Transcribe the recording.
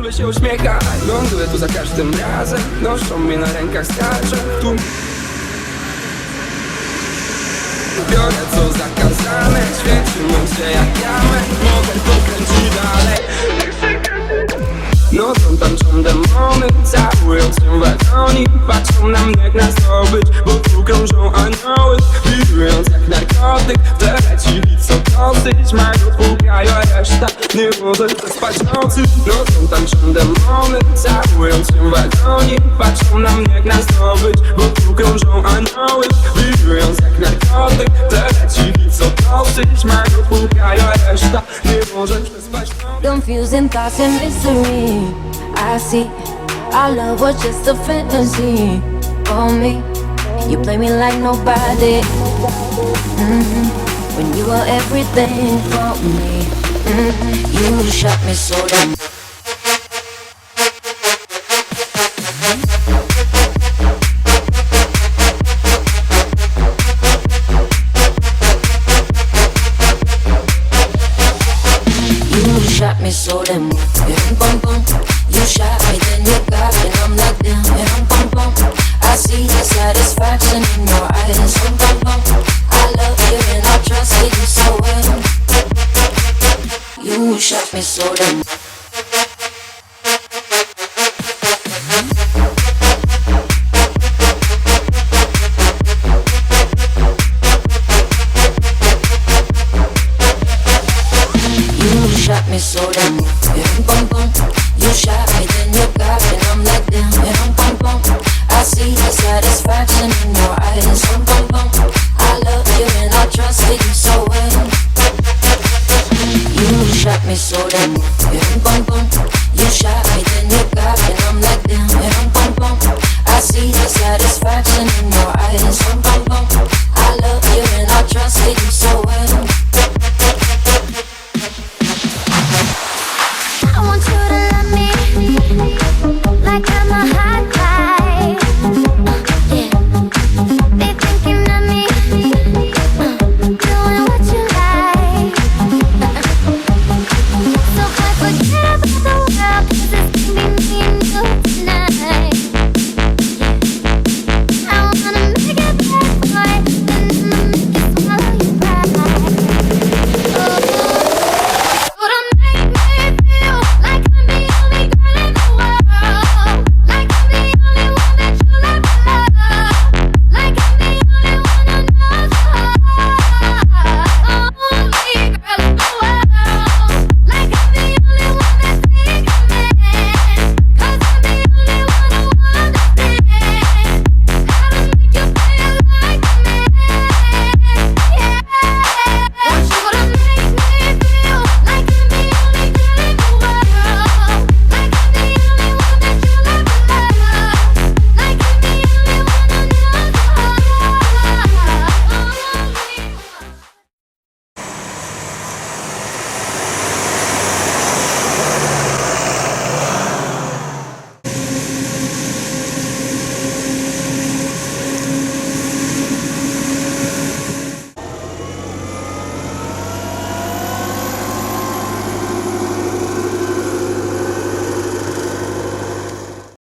czule się uśmiecha. Ląduję tu za każdym razem. Noszą mnie na rękach, skaczę Tu Biorę co zakazane. Świecił się jak diament Mogę to kręcić dalej. Nocą tańczą demony, całując się w agonii Patrzą na mnie jak na zdobycz, bo tu krążą anioły. Wirując jak narkotyk, w leci hit co dosyć Mają nie może przespać nocy Nocą tańczą demony, całując się w agonii Patrzą na mnie jak na zdobycz, bo tu krążą anioły Wirując jak narkotyk, leci hit co dosyć Mają pukają, reszta nie może przespać nocy Confusing thoughts and mystery. I see our love was just a fantasy for me. You play me like nobody. Mhm. When you were everything for me. You shot me so down. You shot me so damn. You shot me, then you got me, Shot me so damn. You shot me so bum. You shot me, then you got me, I'm damn. I see the satisfaction in your eyes. I love you and I trust you so well me so that. Yeah.